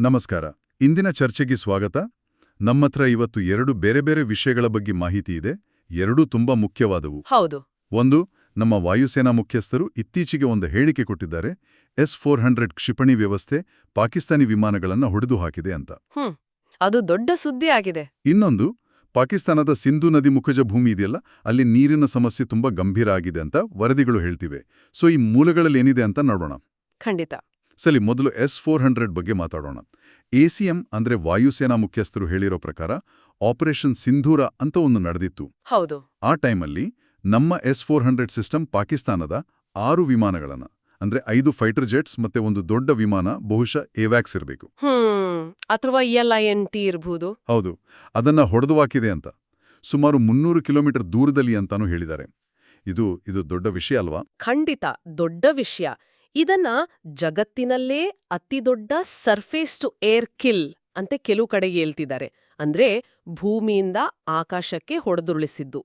ನಮಸ್ಕಾರ. ಇಂದಿನ ಚರ್ಚೆಗೆ ಸ್ವಾಗತ. ನಮ್ಮತ್ರ ಇವತ್ತು ಎರಡು ಬೇರೆ ಬೇರೆ ವಿಷಯಗಳ ಬಗ್ಗೆ ಮಾಹಿತಿ ಇದೆ. ಎರಡೂ ತುಂಬಾ ಮುಖ್ಯವಾದವು. ಹೌದು. ಒಂದು ನಮ್ಮ ವಾಯುಸೇನಾ ಮುಖ್ಯಸ್ಥರು ಇತ್ತೀಚೆಗೆ ಒಂದು ಹೇಳಿಕೆ ಕೊಟ್ಟಿದ್ದಾರೆ. ಎಸ್ ಫೋರ್ ಹಂಡ್ರೆಡ್ ಕ್ಷಿಪಣಿ ವ್ಯವಸ್ಥೆ ಪಾಕಿಸ್ತಾನಿ ವಿಮಾನಗಳನ್ನು ಹೊಡೆದು ಹಾಕಿದೆ ಅಂತ. ಹ್ಮ್ ಅದು ದೊಡ್ಡ ಸುದ್ದಿ ಆಗಿದೆ. ಇನ್ನೊಂದು ಪಾಕಿಸ್ತಾನದ ಸಿಂಧು ನದಿ ಮುಖಜ ಭೂಮಿ ಇದೆಯಲ್ಲ ಅಲ್ಲಿ ನೀರಿನ ಸಮಸ್ಯೆ ತುಂಬಾ ಗಂಭೀರ ಆಗಿದೆ ಅಂತ ವರದಿಗಳು ಹೇಳ್ತಿವೆ. ಸೊ ಈ ಮೂಲಗಳಲ್ಲಿ ಏನಿದೆ ಅಂತ ನೋಡೋಣ. ಖಂಡಿತ. ಸರಿ ಮೊದಲು ಎಸ್ ಫೋರ್ ಹಂಡ್ರೆಡ್ ಬಗ್ಗೆ ಮಾತಾಡೋಣ. ಎ ಸಿ ಎಂ ಅಂದ್ರೆ ವಾಯುಸೇನಾ ಮುಖ್ಯಸ್ಥರು ಹೇಳಿರೋ ಪ್ರಕಾರ ಆಪರೇಷನ್ ಸಿಂಧೂರ ಅಂತ ಒಂದು ನಡೆದಿತ್ತು. ಹೌದು. ಆ ಟೈಮಲ್ಲಿ ನಮ್ಮ ಎಸ್ ಫೋರ್ ಹಂಡ್ರೆಡ್ ಸಿಸ್ಟಮ್ ಪಾಕಿಸ್ತಾನದ ಆರು ವಿಮಾನಗಳನ್ನ ಅಂದ್ರೆ ಐದು ಫೈಟರ್ ಜೆಟ್ಸ್ ಮತ್ತೆ ಒಂದು ದೊಡ್ಡ ವಿಮಾನ ಬಹುಶಃ ಏವ್ಯಾಕ್ಸ್ ಇರಬೇಕು. ಅಥವಾ ಎಲ್ ಐ ಎನ್ ಟಿ ಇರ್ಬೋದು. ಹೌದು. ಅದನ್ನ ಹೊಡೆದುಹಾಕಿದೆ ಅಂತ. ಸುಮಾರು ಮುನ್ನೂರು ಕಿಲೋಮೀಟರ್ ದೂರದಲ್ಲಿ ಅಂತಾನೂ ಹೇಳಿದ್ದಾರೆ. ಇದು ಇದು ದೊಡ್ಡ ವಿಷಯ ಅಲ್ವಾ? ಖಂಡಿತ ದೊಡ್ಡ ವಿಷಯ. ಇದನ್ನ ಜಗತ್ತಿನಲ್ಲೇ ಅತಿದೊಡ್ಡ ಸರ್ಫೇಸ್ ಟು ಏರ್ ಕಿಲ್ ಅಂತ ಕೆಲವು ಕಡೆ ಹೇಳ್ತಿದ್ದಾರೆ. ಅಂದ್ರೆ ಭೂಮಿಯಿಂದ ಆಕಾಶಕ್ಕೆ ಹೊಡೆದುರುಳಿಸಿದ್ದು.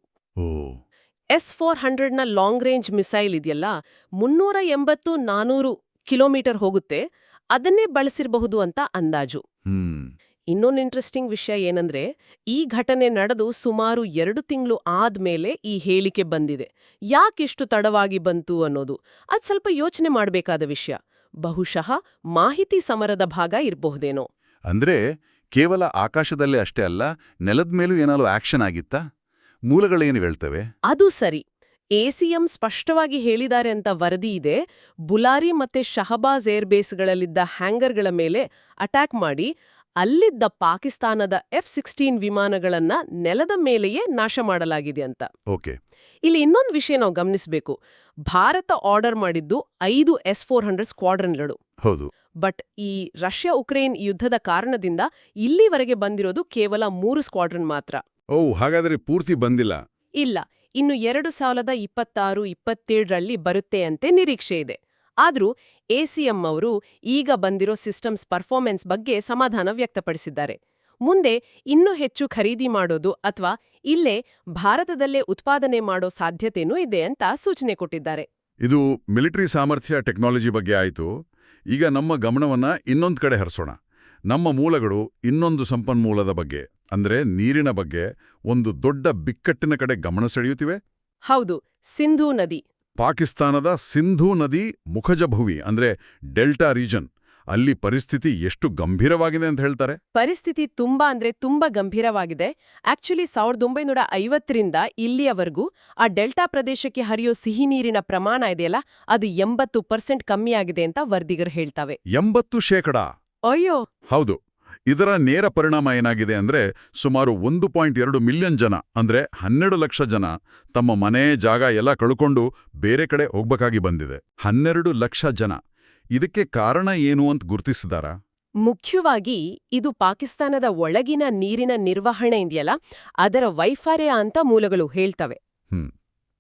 ಎಸ್ ಫೋರ್ ಹಂಡ್ರೆಡ್ನ ಲಾಂಗ್ ರೇಂಜ್ ಮಿಸೈಲ್ ಇದೆಯಲ್ಲ ಮುನ್ನೂರ ಎಂಬತ್ತು ನಾನೂರು ಕಿಲೋಮೀಟರ್ ಹೋಗುತ್ತೆ ಅದನ್ನೇ ಬಳಸಿರಬಹುದು ಅಂತ ಅಂದಾಜು. ಇನ್ನೊಂದು ಇಂಟ್ರೆಸ್ಟಿಂಗ್ ವಿಷಯ ಏನಂದ್ರೆ ಈ ಘಟನೆ ನಡೆದು ಸುಮಾರು ಎರಡು ತಿಂಗಳು ಆದ್ಮೇಲೆ ಈ ಹೇಳಿಕೆ ಬಂದಿದೆ. ಯಾಕಿಷ್ಟು ತಡವಾಗಿ ಬಂತು ಅನ್ನೋದು. ಅದ್ ಸ್ವಲ್ಪ ಯೋಚನೆ ಮಾಡಬೇಕಾದ ವಿಷಯ. ಬಹುಶಃ ಮಾಹಿತಿ ಸಮರದ ಭಾಗ ಇರಬಹುದೇನೋ. ಅಂದ್ರೆ ಕೇವಲ ಆಕಾಶದಲ್ಲೇ ಅಷ್ಟೇ ಅಲ್ಲ ನೆಲದ ಮೇಲೂ ಏನಾದ್ರು ಆಕ್ಷನ್ ಆಗಿತ್ತಾ? ಮೂಲಗಳೇನು ಹೇಳ್ತವೆ? ಅದು ಸರಿ. ಎಸಿಎಂ ಸ್ಪಷ್ಟವಾಗಿ ಹೇಳಿದ್ದಾರೆ ಅಂತ ವರದಿ ಇದೆ. ಬುಲಾರಿ ಮತ್ತೆ ಶಹಬಾಜ್ ಏರ್ಬೇಸ್ಗಳಲ್ಲಿದ್ದ ಹ್ಯಾಂಗರ್ಗಳ ಮೇಲೆ ಅಟ್ಯಾಕ್ ಮಾಡಿ ಅಲ್ಲಿದ್ದ ಪಾಕಿಸ್ತಾನದ ಎಫ್ ಸಿಕ್ಸ್ಟೀನ್ ವಿಮಾನಗಳನ್ನ ನೆಲದ ಮೇಲೆಯೇ ನಾಶ ಮಾಡಲಾಗಿದೆ ಅಂತ. ಓಕೆ. ಇಲ್ಲಿ ಇನ್ನೊಂದು ವಿಷಯ ನಾವು ಗಮನಿಸಬೇಕು. ಭಾರತ ಆರ್ಡರ್ ಮಾಡಿದ್ದು ಐದು ಎಸ್ ಫೋರ್ ಹಂಡ್ರೆಡ್ ಸ್ಕ್ವಾಡ್ರನ್ಗಳು. ಹೌದು. ಬಟ್ ಈ ರಷ್ಯಾ ಉಕ್ರೇನ್ ಯುದ್ಧದ ಕಾರಣದಿಂದ ಇಲ್ಲಿವರೆಗೆ ಬಂದಿರೋದು ಕೇವಲ ಮೂರು ಸ್ಕ್ವಾಡ್ರನ್ ಮಾತ್ರ. ಓ ಹಾಗಾದ್ರೆ ಪೂರ್ತಿ ಬಂದಿಲ್ಲ. ಇಲ್ಲ ಇನ್ನು ಎರಡು ಸಾವಿರದ ಇಪ್ಪತ್ತಾರು ಇಪ್ಪತ್ತೇಳರಲ್ಲಿ ಬರುತ್ತೆ ಅಂತೆ ನಿರೀಕ್ಷೆ ಇದೆ. ಆದ್ರೂ ಎಸಿಎಂ ಅವರು ಈಗ ಬಂದಿರೋ ಸಿಸ್ಟಮ್ಸ್ ಪರ್ಫಾರ್ಮೆನ್ಸ್ ಬಗ್ಗೆ ಸಮಾಧಾನ ವ್ಯಕ್ತಪಡಿಸಿದ್ದಾರೆ. ಮುಂದೆ ಇನ್ನೂ ಹೆಚ್ಚು ಖರೀದಿ ಮಾಡೋದು ಅಥವಾ ಇಲ್ಲೇ ಭಾರತದಲ್ಲೇ ಉತ್ಪಾದನೆ ಮಾಡೋ ಸಾಧ್ಯತೆನೂ ಇದೆ ಅಂತ ಸೂಚನೆ ಕೊಟ್ಟಿದ್ದಾರೆ. ಇದು ಮಿಲಿಟರಿ ಸಾಮರ್ಥ್ಯ ಟೆಕ್ನಾಲಜಿ ಬಗ್ಗೆ ಆಯಿತು. ಈಗ ನಮ್ಮ ಗಮನವನ್ನ ಇನ್ನೊಂದು ಕಡೆ ಹರಿಸೋಣ. ನಮ್ಮ ಮೂಲಗಳು ಇನ್ನೊಂದು ಸಂಪನ್ಮೂಲದ ಬಗ್ಗೆ ಅಂದ್ರೆ ನೀರಿನ ಬಗ್ಗೆ ಒಂದು ದೊಡ್ಡ ಬಿಕ್ಕಟ್ಟಿನ ಕಡೆ ಗಮನ ಸೆಳೆಯುತ್ತಿವೆ? ಹೌದು ಸಿಂಧೂ ನದಿ. ಪಾಕಿಸ್ತಾನದ ಸಿಂಧೂ ನದಿ ಮುಖಜ ಭುವಿ ಅಂದ್ರೆ ಡೆಲ್ಟಾ ರೀಜನ್. ಅಲ್ಲಿ ಪರಿಸ್ಥಿತಿ ಎಷ್ಟು ಗಂಭೀರವಾಗಿದೆ ಅಂತ ಹೇಳ್ತಾರೆ? ಪರಿಸ್ಥಿತಿ ತುಂಬಾ ಅಂದ್ರೆ ತುಂಬಾ ಗಂಭೀರವಾಗಿದೆ. ಆಕ್ಚುಲಿ ಸಾವಿರದ ಒಂಬೈನೂರ ಐವತ್ತರಿಂದ ಇಲ್ಲಿಯವರೆಗೂ ಆ ಡೆಲ್ಟಾ ಪ್ರದೇಶಕ್ಕೆ ಹರಿಯೋ ಸಿಹಿ ನೀರಿನ ಪ್ರಮಾಣ ಇದೆಯಲ್ಲ ಅದು ಎಂಬತ್ತು ಪರ್ಸೆಂಟ್ ಕಮ್ಮಿಯಾಗಿದೆ ಅಂತ ವರದಿಗರು ಹೇಳ್ತವೆ. ಎಂಬತ್ತು ಶೇಕಡ? ಅಯ್ಯೋ! ಹೌದು. ಇದರ ನೇರ ಪರಿಣಾಮ ಏನಾಗಿದೆ ಅಂದ್ರೆ ಸುಮಾರು ಒಂದು ಪಾಯಿಂಟ್ ಎರಡು ಮಿಲಿಯನ್ ಜನ ಅಂದ್ರೆ ಹನ್ನೆರಡು ಲಕ್ಷ ಜನ ತಮ್ಮ ಮನೆ ಜಾಗ ಎಲ್ಲ ಕಳ್ಕೊಂಡು ಬೇರೆ ಕಡೆ ಹೋಗ್ಬೇಕಾಗಿ ಬಂದಿದೆ. ಹನ್ನೆರಡು ಲಕ್ಷ ಜನ. ಇದಕ್ಕೆ ಕಾರಣ ಏನು ಅಂತ ಗುರುತಿಸಿದಾರ ಮುಖ್ಯವಾಗಿ ಇದು ಪಾಕಿಸ್ತಾನದ ಒಳಗಿನ ನೀರಿನ ನಿರ್ವಹಣೆ ಇದೆಯಲ್ಲ ಅದರ ವೈಫಾರ್ಯ ಅಂತ ಮೂಲಗಳು ಹೇಳ್ತವೆ. ಹ್ಮ್.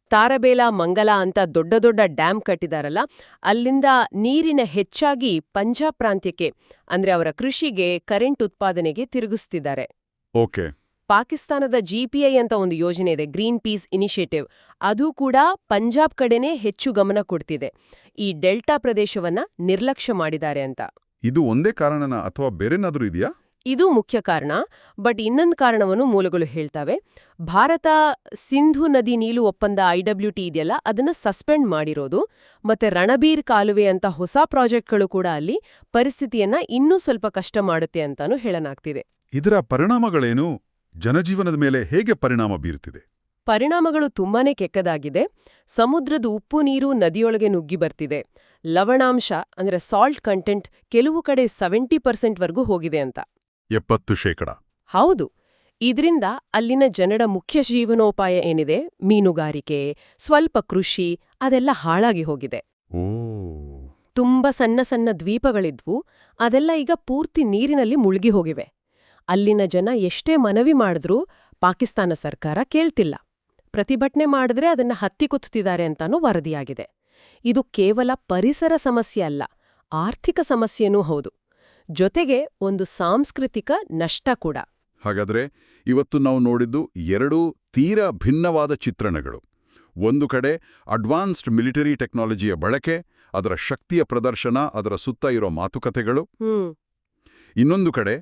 ತಾರಬೇಲ ಮಂಗಲ ಅಂತ ದೊಡ್ಡ ದೊಡ್ಡ ಡ್ಯಾಮ್ ಕಟ್ಟಿದಾರಲ್ಲ ಅಲ್ಲಿಂದ ನೀರಿನ ಹೆಚ್ಚಾಗಿ ಪಂಜಾಬ್ ಪ್ರಾಂತ್ಯಕ್ಕೆ ಅಂದ್ರೆ ಅವರ ಕೃಷಿಗೆ ಕರೆಂಟ್ ಉತ್ಪಾದನೆಗೆ ತಿರುಗಿಸ್ತಿದ್ದಾರೆ. ಓಕೆ. ಪಾಕಿಸ್ತಾನದ ಜಿಪಿಐ ಅಂತ ಒಂದು ಯೋಜನೆ ಇದೆ ಗ್ರೀನ್ ಪೀಸ್ ಇನಿಷಿಯೇಟಿವ್. ಅದು ಕೂಡ ಪಂಜಾಬ್ ಕಡೆನೇ ಹೆಚ್ಚು ಗಮನ ಕೊಡ್ತಿದೆ. ಈ ಡೆಲ್ಟಾ ಪ್ರದೇಶವನ್ನ ನಿರ್ಲಕ್ಷ್ಯ ಮಾಡಿದ್ದಾರೆ ಅಂತ. ಇದು ಒಂದೇ ಕಾರಣನ ಅಥವಾ ಬೇರೆನಾದ್ರೂ ಇದೆಯಾ? ಇದು ಮುಖ್ಯ ಕಾರಣ ಬಟ್ ಇನ್ನೊಂದು ಕಾರಣವನ್ನು ಮೂಲಗಳು ಹೇಳ್ತವೆ. ಭಾರತ ಸಿಂಧು ನದಿ ನೀಲು ಒಪ್ಪಂದ ಐಡಬ್ಲ್ಯೂಟಿ ಇದೆಯಲ್ಲ ಅದನ್ನ ಸಸ್ಪೆಂಡ್ ಮಾಡಿರೋದು. ಮತ್ತೆ ರಣಬೀರ್ ಕಾಲುವೆ ಅಂತ ಹೊಸ ಪ್ರಾಜೆಕ್ಟ್ಗಳು ಕೂಡ ಅಲ್ಲಿ ಪರಿಸ್ಥಿತಿಯನ್ನ ಇನ್ನೂ ಸ್ವಲ್ಪ ಕಷ್ಟ ಮಾಡುತ್ತೆ ಅಂತಾನೂ ಹೇಳಲಾಗ್ತಿದೆ ಇದರ ಪರಿಣಾಮಗಳೇನು? ಜನಜೀವನದ ಮೇಲೆ ಹೇಗೆ ಪರಿಣಾಮ ಬೀರುತ್ತಿದೆ ಪರಿಣಾಮಗಳು ತುಂಬಾನೇ ಕೆಕ್ಕದಾಗಿದೆ ಸಮುದ್ರದ ಉಪ್ಪು ನೀರು ನದಿಯೊಳಗೆ ನುಗ್ಗಿ ಬರ್ತಿದೆ. ಲವಣಾಂಶ ಅಂದ್ರೆ ಸಾಲ್ಟ್ ಕಂಟೆಂಟ್ ಕೆಲವು ಕಡೆ ಸೆವೆಂಟಿ ಪರ್ಸೆಂಟ್ವರೆಗೂ ಹೋಗಿದೆ ಅಂತ. ಎಪ್ಪತ್ತು ಶೇಕಡ. ಹೌದು. ಇದರಿಂದ ಅಲ್ಲಿನ ಜನರ ಮುಖ್ಯ ಜೀವನೋಪಾಯ ಏನಿದೆ? ಮೀನುಗಾರಿಕೆ ಸ್ವಲ್ಪ ಕೃಷಿ ಅದೆಲ್ಲ ಹಾಳಾಗಿ ಹೋಗಿದೆ. ತುಂಬ ಸಣ್ಣ ಸಣ್ಣ ದ್ವೀಪಗಳಿದ್ವು. ಅದೆಲ್ಲ ಈಗ ಪೂರ್ತಿ ನೀರಿನಲ್ಲಿ ಮುಳುಗಿ ಹೋಗಿವೆ. ಅಲ್ಲಿನ ಜನ ಎಷ್ಟೇ ಮನವಿ ಮಾಡಿದ್ರೂ ಪಾಕಿಸ್ತಾನ ಸರ್ಕಾರ ಕೇಳ್ತಿಲ್ಲ. ಪ್ರತಿಭಟನೆ ಮಾಡಿದ್ರೆ ಅದನ್ನ ಹತ್ತಿಕುತ್ತುತ್ತಿದ್ದಾರೆ ಅಂತಾನೂ ವರದಿಯಾಗಿದೆ. ಇದು ಕೇವಲ ಪರಿಸರ ಸಮಸ್ಯೆ ಅಲ್ಲ ಆರ್ಥಿಕ ಸಮಸ್ಯೆನೂ ಹೌದು. ಜೊತೆಗೆ ಒಂದು ಸಾಂಸ್ಕೃತಿಕ ನಷ್ಟ ಕೂಡ. ಹಾಗಾದ್ರೆ ಇವತ್ತು ನಾವು ನೋಡಿದ್ದು ಎರಡೂ ತೀರಾ ಭಿನ್ನವಾದ ಚಿತ್ರಣಗಳು. ಒಂದು ಕಡೆ ಅಡ್ವಾನ್ಸ್ಡ್ ಮಿಲಿಟರಿ ಟೆಕ್ನಾಲಜಿಯ ಬಳಕೆ ಅದರ ಶಕ್ತಿಯ ಪ್ರದರ್ಶನ ಅದರ ಸುತ್ತ ಇರೋ ಮಾತುಕತೆಗಳು. ಇನ್ನೊಂದು ಕಡೆ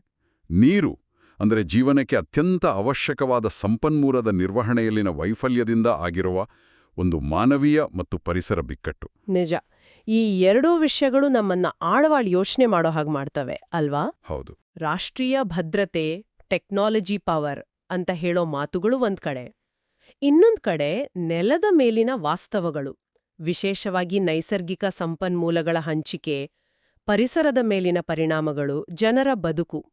ನೀರು ಅಂದರೆ ಜೀವನಕ್ಕೆ ಅತ್ಯಂತ ಅವಶ್ಯಕವಾದ ಸಂಪನ್ಮೂಲದ ನಿರ್ವಹಣೆಯಲ್ಲಿನ ವೈಫಲ್ಯದಿಂದ ಆಗಿರುವ ಒಂದು ಮಾನವೀಯ ಮತ್ತು ಪರಿಸರ ಬಿಕ್ಕಟ್ಟು. ನಿಜ. ಈ ಎರಡೂ ವಿಷಯಗಳು ನಮ್ಮನ್ನ ಆಳವಾಳಿ ಯೋಚನೆ ಮಾಡೋ ಹಾಗೆ ಮಾಡ್ತವೆ ಅಲ್ವಾ? ಹೌದು. ರಾಷ್ಟ್ರೀಯ ಭದ್ರತೆ ಟೆಕ್ನಾಲಜಿ ಪವರ್ ಅಂತ ಹೇಳೋ ಮಾತುಗಳು ಒಂದ್ ಕಡೆ. ಇನ್ನೊಂದ್ ಕಡೆ ನೆಲದ ಮೇಲಿನ ವಾಸ್ತವಗಳು ವಿಶೇಷವಾಗಿ ನೈಸರ್ಗಿಕ ಸಂಪನ್ಮೂಲಗಳ ಹಂಚಿಕೆ ಪರಿಸರದ ಮೇಲಿನ ಪರಿಣಾಮಗಳು ಜನರ ಬದುಕು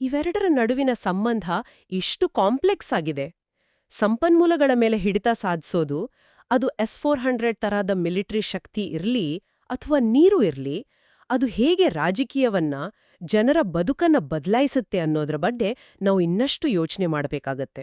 ಇವೆರಡರ ನಡುವಿನ ಸಂಬಂಧ ಇಷ್ಟು ಕಾಂಪ್ಲೆಕ್ಸ್ ಆಗಿದೆ. ಸಂಪನ್ಮೂಲಗಳ ಮೇಲೆ ಹಿಡಿತ ಸಾಧಿಸೋದು ಅದು ಎಸ್ ಫೋರ್ ಹಂಡ್ರೆಡ್ ತರಹದ ಮಿಲಿಟರಿ ಶಕ್ತಿ ಇರಲಿ ಅಥವಾ ನೀರು ಇರಲಿ, ಅದು ಹೇಗೆ ರಾಜಕೀಯವನ್ನ ಜನರ ಬದುಕನ್ನ ಬದಲಾಯಿಸುತ್ತೆ ಅನ್ನೋದ್ರ ಬಗ್ಗೆ ನಾವು ಇನ್ನಷ್ಟು ಯೋಚನೆ ಮಾಡಬೇಕಾಗತ್ತೆ.